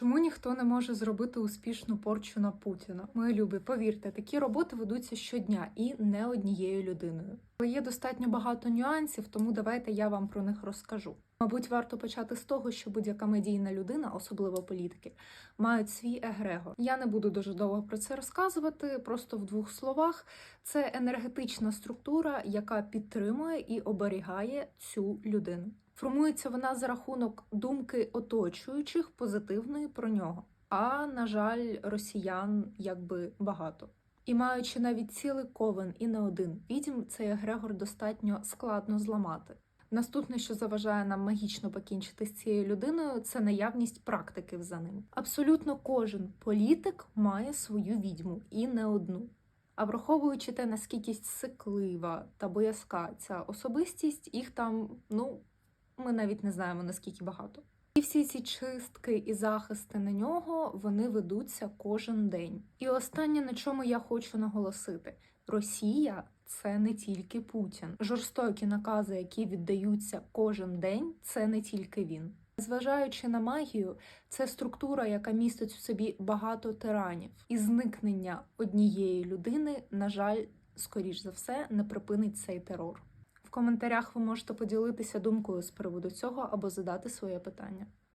Чому ніхто не може зробити успішну порчу на Путіна? Мої любі, повірте, такі роботи ведуться щодня і не однією людиною. Але є достатньо багато нюансів, тому давайте я вам про них розкажу. Мабуть, варто почати з того, що будь-яка медійна людина, особливо політики, мають свій егрегор. Я не буду дуже довго про це розказувати, просто в двох словах. Це енергетична структура, яка підтримує і оберігає цю людину. Формується вона за рахунок думки оточуючих позитивної про нього. А на жаль, росіян якби багато. І маючи навіть цілий ковен і не один відьм, цей егрегор достатньо складно зламати. Наступне, що заважає нам магічно покінчити з цією людиною, це наявність практиків за ним. Абсолютно кожен політик має свою відьму і не одну. А враховуючи те, наскільки сиклива та боязка ця особистість, їх там, ну, ми навіть не знаємо наскільки багато. І всі ці чистки і захисти на нього вони ведуться кожен день. І останнє, на чому я хочу наголосити: Росія це не тільки Путін. Жорстокі накази, які віддаються кожен день, це не тільки він. Зважаючи на магію, це структура, яка містить у собі багато тиранів, і зникнення однієї людини, на жаль, скоріш за все, не припинить цей терор. В коментарях ви можете поділитися думкою з приводу цього або задати своє питання.